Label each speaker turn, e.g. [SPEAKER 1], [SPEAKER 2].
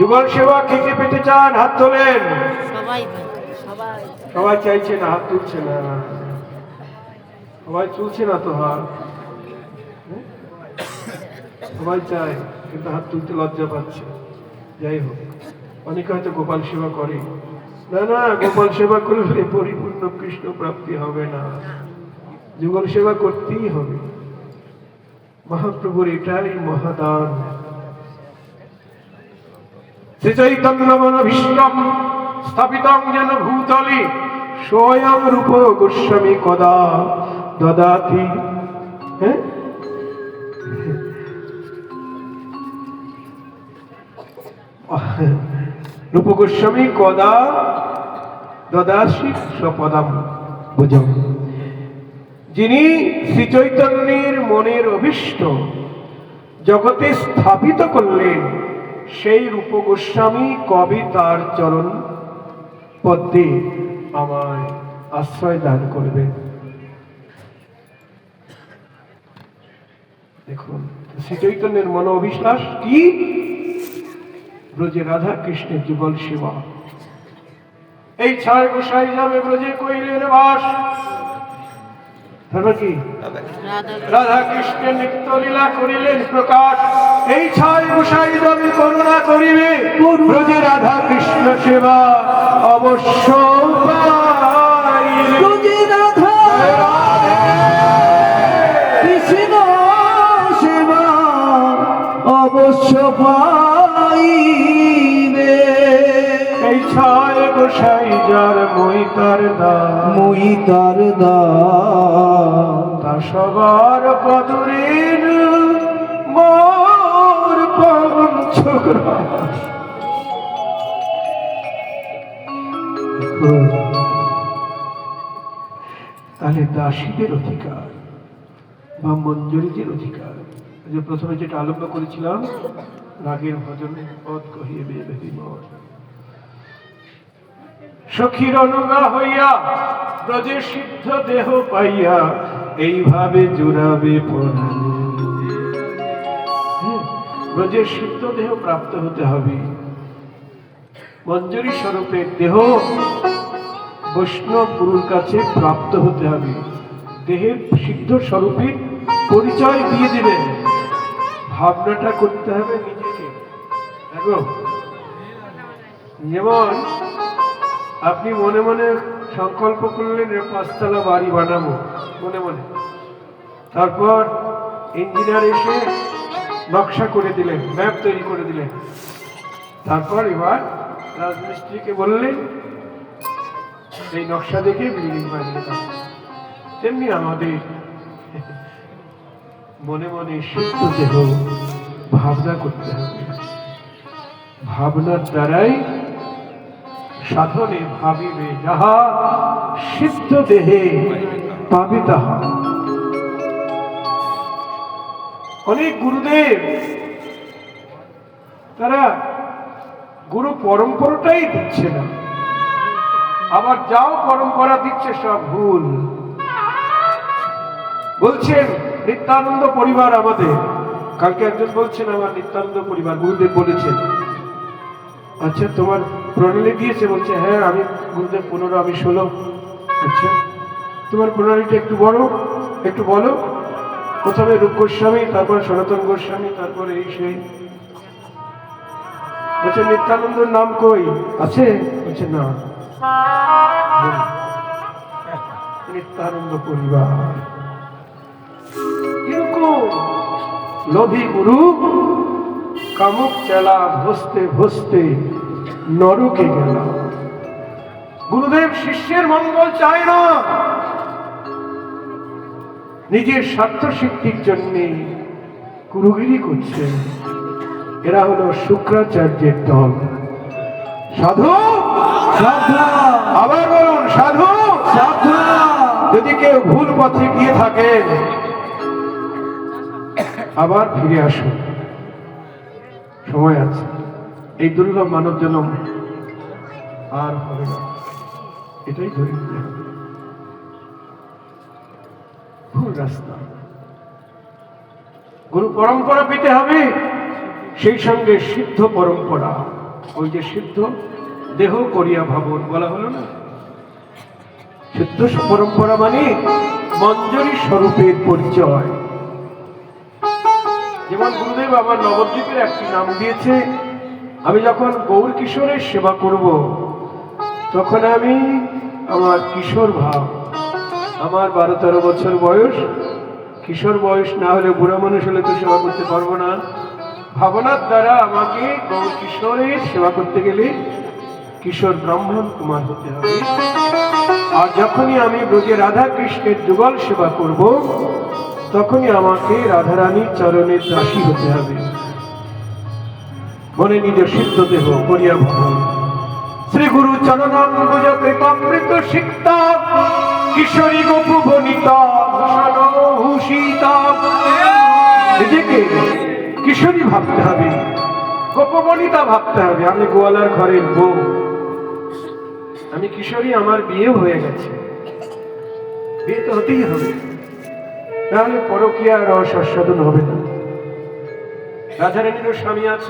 [SPEAKER 1] যুগল সেবা কে কে পেতে চান হাত তোলেন।
[SPEAKER 2] সবাই। সবাই
[SPEAKER 1] চাইছে না হাত তুলছে না। সবাই তুলছে না তো হাত? সবাই চায় কিন্তু হাত তুলতে লজ্জা পাচ্ছে। যাই হোক অনেকে হয়তো গোপাল সেবা করে। না না গোপাল সেবা করলে পরিপূর্ণ কৃষ্ণ প্রাপ্তি হবে না। যুগল সেবা করতেই হবে। মহাপ্রভুর এটাই মহাদান। শ্রী চৈতন্য মনোভীষ্টম স্থাপিতং যেন ভূতলে স্বয়ং রূপ গোস্বামী কদা দদাতি। হ্যাঁ? রূপ গোস্বামী কদা দদাসি যিনি শ্রী চৈতন্যের মনের অভিষ্ট, জগতে স্থাপিত করলেন সেই রূপ গোস্বামী কবি তার চরণ পদ্মে আমায় আশ্রয় দান করবেন দেখুন শ্রী চৈতন্যের মন অবিশ্বাস কি? ব্রজে রাধা কৃষ্ণের যুগল সেবা। এই ছায় গোসাই যাবে ব্রজে কইলেন বাস। তারপর কি?
[SPEAKER 2] রাধা
[SPEAKER 1] রাধা কৃষ্ণের নিত্য লীলা করিলেন প্রকাশ। এই ছয় গোসাই দাবি করুণা করিবে। ব্রজে রাধা কৃষ্ণ সেবা অবশ্য
[SPEAKER 3] অবশ্য পাইবে।
[SPEAKER 1] এই ছয় গোসাই যার মই তার
[SPEAKER 3] মুই তার
[SPEAKER 1] তা সবার কদরের দাসীদের অধিকার বা মঞ্জুরিদের অধিকার। যে প্রথমে যেটা আরম্ভ করেছিলাম রাগের ভজন পদ কহিয়ে বে বেহিমর সখীর অনুগা হইয়া ব্রজে সিদ্ধ দেহ পাইয়া এইভাবে জুড়াবে হ্যাঁ, ব্রজের সিদ্ধ দেহ প্রাপ্ত হতে হবে। মঞ্জুরি স্বরূপের দেহ বৈষ্ণব গুরুর কাছে প্রাপ্ত হতে হবে। দেহের সিদ্ধ স্বরূপে পরিচয় দিয়ে দিবেন। ভাবনাটা করতে হবে নিজেকে। দেখো, যেমন আপনি মনে মনে সংকল্প করলেন পাঁচতলা বাড়ি বানাবো, মনে মনে। তারপর ইঞ্জিনিয়ার এসে নকশা করে দিলেন, ম্যাপ তৈরি করে দিলেন। তারপর এবার রাজমিস্ত্রিকে বললেন এই নকশা দেখে বিল্ডিং বানিয়ে তেমনি আমাদের মনে মনে সিদ্ধ দেহ ভাবনা করতে হবে। ভাবনার দ্বারাই সাধনে ভাবিবে যাহা সিদ্ধ দেহে পাবে তাহা। অনেক গুরুদেব তারা গুরু পরম্পরাটাই দিচ্ছে না। আবার যাও পরম্পরা দিচ্ছে সব ভুল। বলছেন, নিত্যানন্দ পরিবার আমাদের। কালকে একজন বলছেন, আমার নিত্যানন্দ পরিবার গুরুদেব বলেছেন। আচ্ছা তোমার প্রণালী দিয়েছে, বলছে হ্যাঁ আমি গুরুদেব, পনেরো, আমি ষোলো। আচ্ছা তোমার প্রণালীটা একটু বড় একটু বলো। প্রথমে রূপ গোস্বামী তারপর সনাতন গোস্বামী, তারপরে এই সেই। বলছে নিত্যানন্দর নাম কই? আছে? বলছে, না। নিত্যানন্দ পরিবার। এরকম লোভী গুরু, কামুক চেলা ভসতে ভসতে নরকে গেল গুরুদেব শিষ্যের মঙ্গল চায় না। নিজের স্বার্থ সিদ্ধির জন্য গুরুগিরি করছে এরা হলো শুক্রাচার্যের দল। সাধা! আবার বলুন সাধু? যদি কেউ ভুল পথে গিয়ে থাকেন আবার ফিরে আসুন। সময় আছে। এই দুর্লভ মানব জন্ম আর হবে না। এটাই ধরে ভুল রাস্তা। গুরু পরম্পরা পেতে হবে সেই সঙ্গে সিদ্ধ পরম্পরা। ওই যে সিদ্ধ দেহ করিয়া ভাবন বলা হলো না? সিদ্ধ পরম্পরা মানে মঞ্জরি স্বরূপের পরিচয়। যেমন গুরুদেব আমার নবদ্বীপের একটি নাম দিয়েছে, আমি যখন গৌর কিশোরের সেবা করব, তখন আমি আমার কিশোর ভাব, আমার বারো তেরো বছর বয়স, কিশোর বয়স না হলে বুড়া মানুষ হলে তো সেবা করতে পারব না। ভাবনার দ্বারা আমাকে গৌর কিশোরের সেবা করতে গেলে কিশোর ব্রাহ্মণ কুমার হতে হবে। আর যখনই আমি ব্রজে রাধা কৃষ্ণের যুগল সেবা করব, তখনই আমাকে রাধারানীর চরণের দাসী হতে হবে। মনে নিজ সিদ্ধ দেহ করিয়া ভ্রমণ শ্রী গুরু চরণাম্বুজ কৃপামৃত সিক্তা, কিশোরী গোপু বনিতা ভূষিতা। নিজেকে কিশোরী ভাবতে হবে গোপবনিতা ভাবতে হবে। আমি গোয়ালার ঘরের বউ। আমি কিশোরী, আমার বিয়ে হয়ে গেছে। বিয়ে তো হতেই হবে। তাহলে পরকীয়া রস আস্বাদন হবে না। রাধারানীরও স্বামী আছে।